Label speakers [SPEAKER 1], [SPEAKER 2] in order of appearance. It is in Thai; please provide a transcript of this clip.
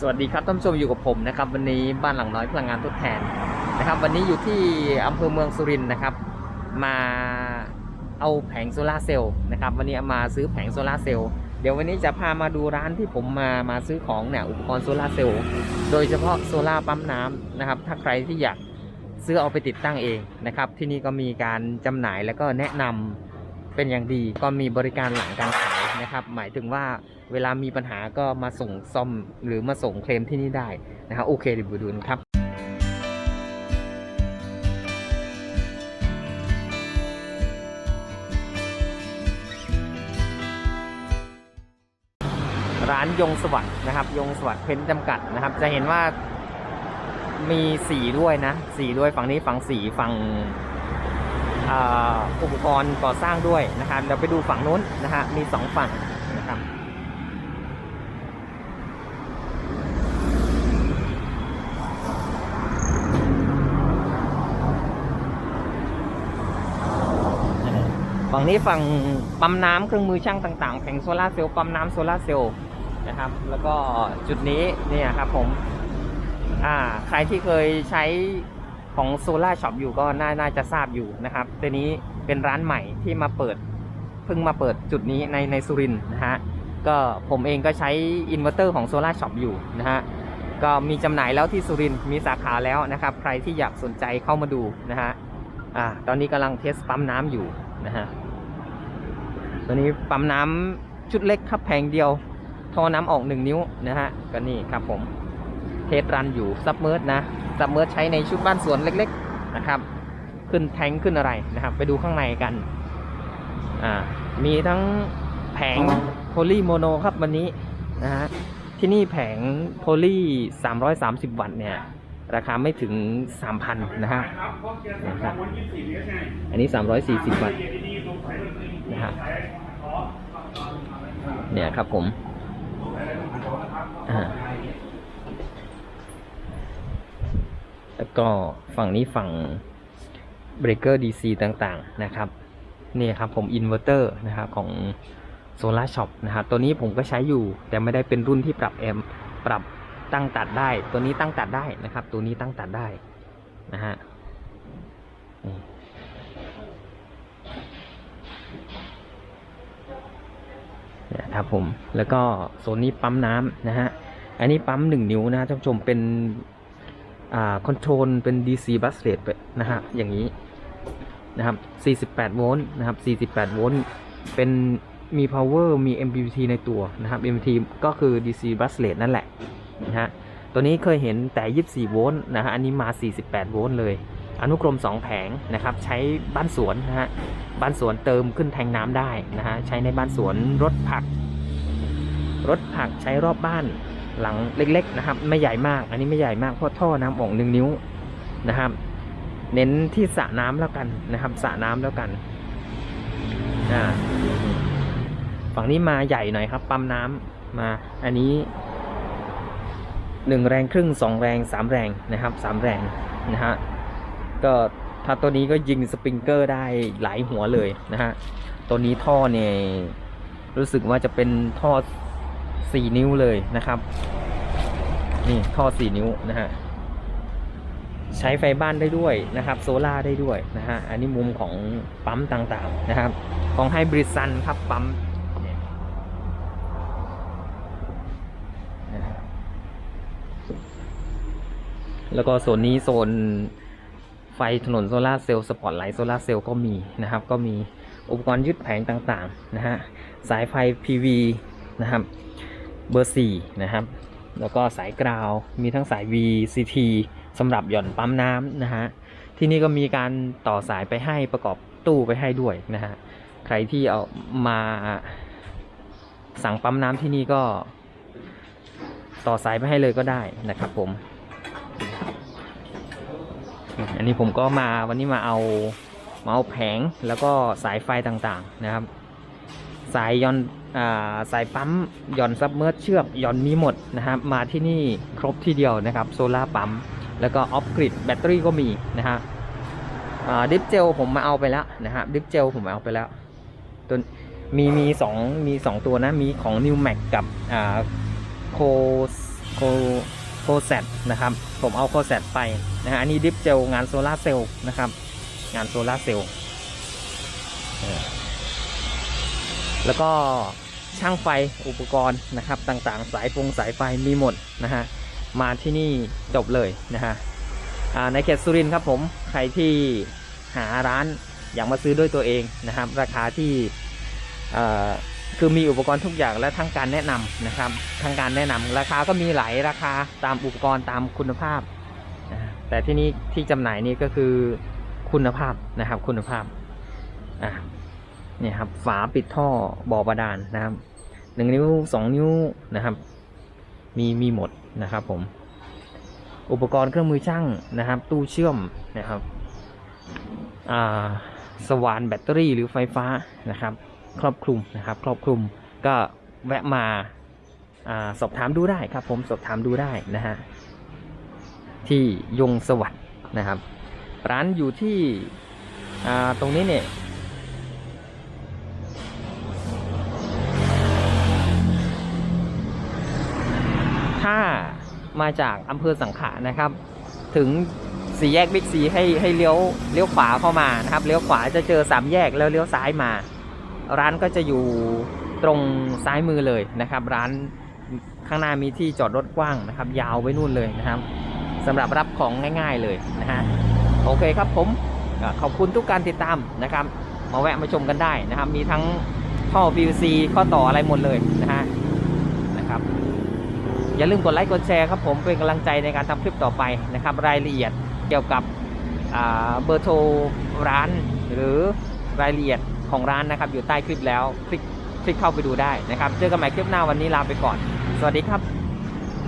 [SPEAKER 1] สวัสดีครับท่านผู้ชมอยู่กับผมนะครับวันนี้บ้านหลังน้อยพลังงานทดแทนนะครับ วันนี้อยู่ที่อำเภอเมืองสุรินทร์นะครับ มาเอาแผงโซลาร์เซลล์นะครับ วันนี้มาซื้อแผงโซลาร์เซลล์เดี๋ยววันนี้จะพามาดูร้านที่ผมมามาซื้อของเนี่ยอุปกรณ์โซลาร์เซลล์โดยเฉพาะโซลาปั๊มน้ำนะครับ ถ้าใครที่อยากซื้อเอาไปติดตั้งเองนะครับ ที่นี่ก็มีการจำหน่ายแล้วก็แนะนำเป็นอย่างดีก็มีบริการหลังการขายนะครับ หมายถึงว่า เวลามีปัญหาก็มาส่งซ่อมหรือมาส่งเคลมที่นี่ได้นะครับโอเคเดี๋ยวดูกันครับร้านยงสวัสด์นะครับยงสวัสด์เพ้นจำกัดนะครับ จะเห็นว่ามีสีด้วยนะสีด้วยฝั่งนี้ฝั่งสีฝั่งอุปกรณ์ก่อสร้างด้วยนะครับเดี๋ยวไปดูฝั่งนู้นนะฮะมีสองฝั่งนะครับ ฝั่งนี้ฝั่งปั๊มน้ำเครื่องมือช่างต่างๆแผงโซลาร์เซลล์ปั๊มน้ำโซลาร์เซลล์นะครับ แล้วก็จุดนี้เนี่ยครับผมอ่าใครที่เคยใช้ของโซลาช็อปอยู่ก็น่านาจะทราบอยู่นะครับตัวนี้เป็นร้านใหม่ที่มาเปิดเพิ่งมาเปิดจุดนี้ในในสุรินนะฮะก็ผมเองก็ใช้อินเวอร์เตอร์ของโซลาช็อปอยู่นะฮะก็มีจำหน่ายแล้วที่สุรินมีสาขาแล้วนะครับ ใครที่อยากสนใจเข้ามาดูนะฮะอ่าตอนนี้กำลังเทสปั๊มน้ำอยู่ นะฮะตัวนี้ปั๊มน้ำชุดเล็กครับแผงเดียว ท่อน้ำออกหนึ่งนิ้วนะฮะก็นี่ครับผมเทสรันอยู่ซับเมอร์นะซับเมอร์ใช้ในชุดบ้านสวนเล็ก ๆนะครับ ขึ้นแทงขึ้นอะไรนะครับ ไปดูข้างในกันอ่ามีทั้งแผงโพลีโมโนครับวันนี้นะฮะที่นี่แผงโพลี330 วัตต์เนี่ย ราคาไม่ถึง 3,000 นะฮะนะครับอันนี้ 340วัตต์นะฮะเนี่ยครับผมแล้วก็ฝั่งนี้ฝั่งเบรกเกอร์ DC ต่างๆ นะครับนี่ครับผมอินเวอร์เตอร์นะครับของโซลาร์ช็อปนะครับตัวนี้ผมก็ใช้อยู่แต่ไม่ได้เป็นรุ่นที่ปรับแอมป์ปรับ ตั้งตัดได้ ตัวนี้ตั้งตัดได้นะครับ ตัวนี้ตั้งตัดได้นะฮะนี่นะครับผม แล้วก็โซนนี้ปั๊มน้ำนะฮะ อันนี้ปั๊มหนึ่งนิ้วนะท่านผู้ชมเป็นอ่าคอนโทรลเป็น DC bus rate ไปนะฮะ อย่างนี้นะครับ 48 โวลต์นะครับ 48 โวลต์ เป็นมี power มี MPPT ในตัวนะครับ MPPT ก็คือ DC bus rate นั่นแหละ นะฮะตัวนี้เคยเห็นแต่ 24 โวลต์นะฮะอันนี้มา 48 โวลต์เลย อนุกรม 2 แผงนะครับ ใช้บ้านสวนนะฮะบ้านสวนเติมขึ้นแทงน้ำได้นะฮะใช้ในบ้านสวนรถผัก รถผักใช้รอบบ้านหลังเล็ก ๆ นะครับ ไม่ใหญ่มาก อันนี้ไม่ใหญ่มากเพราะท่อน้ำออกหนึ่งนิ้วนะครับ เน้นที่สระน้ำแล้วกันนะครับสระน้ำแล้วกันอ่าฝั่งนี้มาใหญ่หน่อยครับ ปั๊มน้ำมา อันนี้ หนึ่งแรงครึ่งสองแรงสามแรงนะครับสามแรงนะฮะก็ถ้าตัวนี้ก็ยิงสปริงเกอร์ได้หลายหัวเลยนะฮะตัวนี้ท่อเนี่ยรู้สึกว่าจะเป็นท่อสี่นิ้วเลยนะครับ นี่ท่อสี่นิ้วนะฮะใช้ไฟบ้านได้ด้วยนะครับโซล่าได้ด้วยนะฮะอันนี้มุมของปั๊มต่างๆนะครับ ของไฮบริดซันครับปั๊มเนี่ยนะฮะ แล้วก็โซนนี้โซนไฟถนนโซลาร์เซลล์สปอตไลท์โซลาร์เซลล์ก็มีนะครับ ก็มีอุปกรณ์ยึดแผงต่างๆนะฮะสายไฟ PV นะครับเบอร์4นะครับ แล้วก็สายกราว มีทั้งสาย VCT สำหรับหย่อนปั๊มน้ำนะฮะที่นี่ก็มีการต่อสายไปให้ประกอบตู้ไปให้ด้วยนะฮะใครที่เอามาสั่งปั๊มน้ำที่นี่ก็ต่อสายไปให้เลยก็ได้นะครับผม อันนี้ผมก็มาวันนี้มาเอามาเอาแผงแล้วก็สายไฟต่างๆนะครับ สายย้อนอสายปั๊มย่อนซับเมอร์เชือกย่อนมีหมดนะครับมาที่นี่ครบที่เดียวนะครับโซล่าปั๊มแล้วก็ออฟกริดแบตเตอรี่ก็มีนะฮะดิฟเจลผมมาเอาไปแล้วนะครับดิฟเจลผมมาเอาไปแล้วตัวมีมีสองมีสองตัวนะมีของ New Max กับอ่าโคโค โคแซนะครับ ผมเอาโคแซไปนะฮะอันนี้ดิฟเจลงานโซลาร์เซลล์นะครับ งานโซลาร์เซลล์แล้วก็ช่างไฟอุปกรณ์นะครับ ต่างๆ สายฟงสายไฟมีหมดนะฮะมาที่นี่จบเลยนะฮะในเขตสุรินทร์ครับผมใครที่หาร้านอยากมาซื้อด้วยตัวเองนะครับ ราคาที่ คือมีอุปกรณ์ทุกอย่างและทั้งการแนะนำนะครับทั้งการแนะนำราคาก็มีหลายราคาตามอุปกรณ์ตามคุณภาพนะแต่ที่นี้ที่จำหน่ายนี่ก็คือคุณภาพนะครับ คุณภาพอะเนี่ยครับฝาปิดท่อบ่อบาดาลนะครับหนึ่งนิ้วสองนิ้วนะครับ มีมีหมดนะครับผม อุปกรณ์เครื่องมือช่างนะครับ ตู้เชื่อมนะครับ อ่า สว่านแบตเตอรี่หรือไฟฟ้านะครับ ครอบคลุมนะครับ ครอบคลุมก็แวะมาอาสอบถามดูได้ครับ ผมสอบถามดูได้นะฮะที่ยงสวัสด์นะครับ ร้านอยู่ที่ตรงนี้เนี่ยถ้ามาจากอำเภอสังขะนะครับ ถึงสี่แยกบิ๊กซีให้ให้เลี้ยวเลี้ยวขวาเข้ามานะครับเลี้ยวขวาจะเจอสามแยกแล้วเลี้ยวซ้ายมา ร้านก็จะอยู่ตรงซ้ายมือเลยนะครับ ร้านข้างหน้ามีที่จอดรถกว้างนะครับ ยาวไปนู่นเลยนะครับสำหรับรับของง่าย ๆเลยนะฮะโอเคครับผมขอบคุณทุกการติดตามนะครับ มาแวะมาชมกันได้นะครับ มีทั้งท่อ PVC ข้อต่ออะไรหมดเลยนะฮะนะครับ อย่าลืมกดไลค์กดแชร์ครับผมเป็นกำลังใจในการทำคลิปต่อไปนะครับ รายละเอียดเกี่ยวกับเบอร์โทรร้านหรือรายละเอียด ของร้านนะครับ อยู่ใต้คลิปแล้ว คลิกคลิกเข้าไปดูได้นะครับ เจอกันใหม่คลิปหน้าวันนี้ลาไปก่อน สวัสดีครับ